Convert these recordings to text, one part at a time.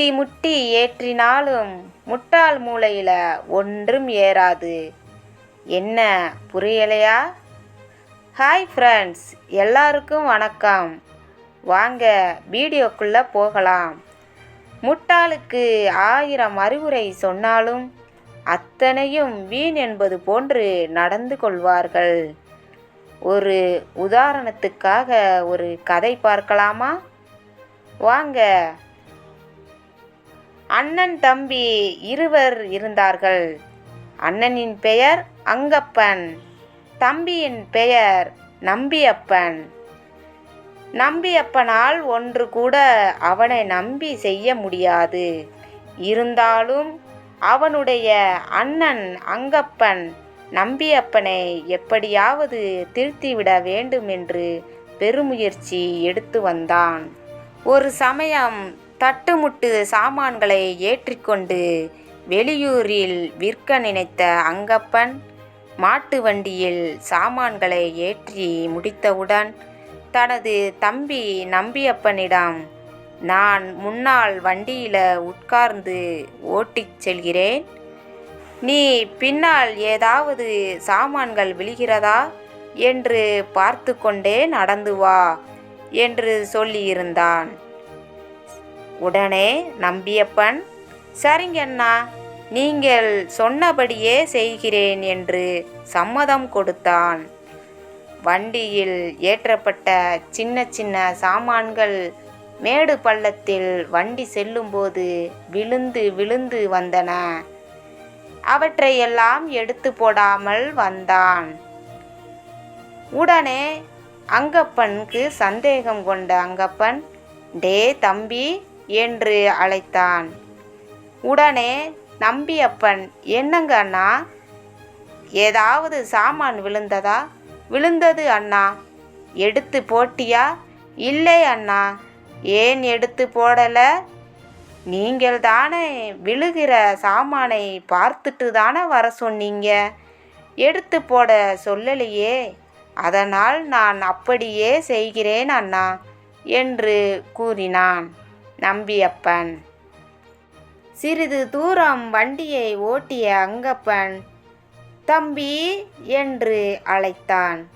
முட்டி முட்டி ஏற்றினாலும் முட்டாள் மூளையில் ஒன்றும் ஏறாது. என்ன புரியலையா? ஹாய் ஃப்ரெண்ட்ஸ் எல்லாருக்கும் வணக்கம். வாங்க வீடியோக்குள்ளே போகலாம். முட்டாளுக்கு ஆயிரம் அறிவுரை சொன்னாலும் அத்தனையும் வீண் என்பது போன்று நடந்து கொள்வார்கள். ஒரு உதாரணத்துக்காக ஒரு கதை பார்க்கலாமா? வாங்க அண்ணன் தம்பி இருவர் இருந்தார்கள். அண்ணனின் பெயர் அங்கப்பன் தம்பியின் பெயர் நம்பியப்பன். நம்பியப்பனால் ஒன்று கூட அவனை நம்பி செய்ய முடியாது. இருந்தாலும் அவனுடைய அண்ணன் அங்கப்பன் நம்பியப்பனை எப்படியாவது திருத்திவிட வேண்டும் என்று பெருமுயற்சி எடுத்து வந்தான். ஒரு சமயம் தட்டுமுட்டு சாமான்களை ஏற்றிக்கொண்டு வெளியூரில் விற்க நினைத்த அங்கப்பன் மாட்டு வண்டியில் சாமான்களை ஏற்றி முடித்தவுடன் தனது தம்பி நம்பியப்பனிடம் நான் முன்னால் வண்டியில் உட்கார்ந்து ஓட்டிச் செல்கிறேன். நீ பின்னால் ஏதாவது சாமான்கள் விழுகிறதா? என்று பார்த்து கொண்டே நடந்து வா என்று சொல்லியிருந்தான். உடனே நம்பியப்பன் சரிங்கண்ணா நீங்கள் சொன்னபடியே செய்கிறேன் என்று சம்மதம் கொடுத்தான். வண்டியில் ஏற்றப்பட்ட சின்ன சின்ன சாமான்கள் மேடு பள்ளத்தில் வண்டி செல்லும்போது விழுந்து விழுந்து வந்தன. அவற்றையெல்லாம் எடுத்து போடாமல் வந்தான். உடனே அங்கப்பனுக்கு சந்தேகம் கொண்ட அங்கப்பன் டே தம்பி என்று அழைத்தான். உடனே நம்பியப்பன் என்னங்க அண்ணா? ஏதாவது சாமான் விழுந்ததா? விழுந்தது அண்ணா. எடுத்து போட்டியா? இல்லை அண்ணா. ஏன் எடுத்து போடலை? நீங்கள் தானே விழுகிற சாமானை பார்த்துட்டு தானே வர சொன்னீங்க? எடுத்து போட சொல்லலையே. அதனால் நான் அப்படியே செய்கிறேன் அண்ணா என்று கூறினான். நம்பியப்பன். சிறிது தூரம் வண்டியை ஓட்டிய அங்கப்பன் தம்பி என்று அழைத்தான்.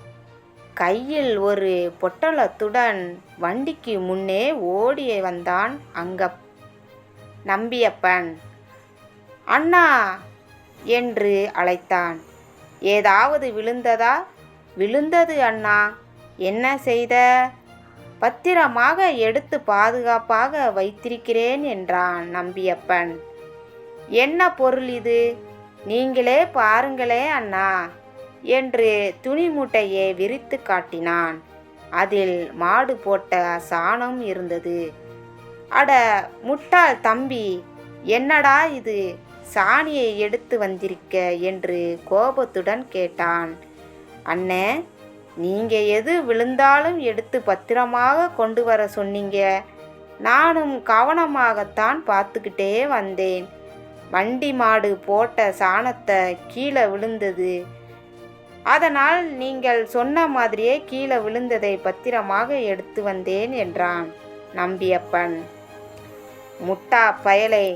கையில் ஒரு பொட்டலத்துடன் வண்டிக்கு முன்னே ஓடி வந்தான் அங்கப் நம்பியப்பன். அண்ணா என்று அழைத்தான். ஏதாவது விழுந்ததா? விழுந்தது அண்ணா. என்ன செய்த? பத்திரமாக எடுத்து பாதுகாப்பாக வைத்திருக்கிறேன் என்றான் நம்பியப்பன். என்ன பொருள் இது? நீங்களே பாருங்களே அண்ணா என்று துணி மூட்டையை விரித்து காட்டினான். அதில் மாடு போட்ட சாணம் இருந்தது. அட முட்டாள் தம்பி என்னடா இது? சாணியை எடுத்து வந்திருக்க என்று கோபத்துடன் கேட்டான். அண்ணே நீங்கள் எது விழுந்தாலும் எடுத்து பத்திரமாக கொண்டு வர சொன்னீங்க. நானும் கவனமாகத்தான் பார்த்துக்கிட்டே வந்தேன். வண்டி மாடு போட்ட சாணத்தை கீழே விழுந்தது. அதனால் நீங்கள் சொன்ன மாதிரியே கீழே விழுந்ததை பத்திரமாக எடுத்து வந்தேன் என்றான் நம்பியப்பன். முட்டா பயலே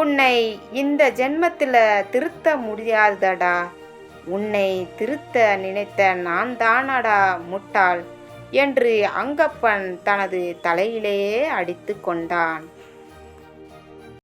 உன்னை இந்த ஜென்மத்தில் திருத்த முடியாதடா. உன்னை திருத்த நினைத்த நான் தானடா முட்டாள்? என்று அங்கப்பன் தனது தலையிலேயே அடித்து கொண்டான்.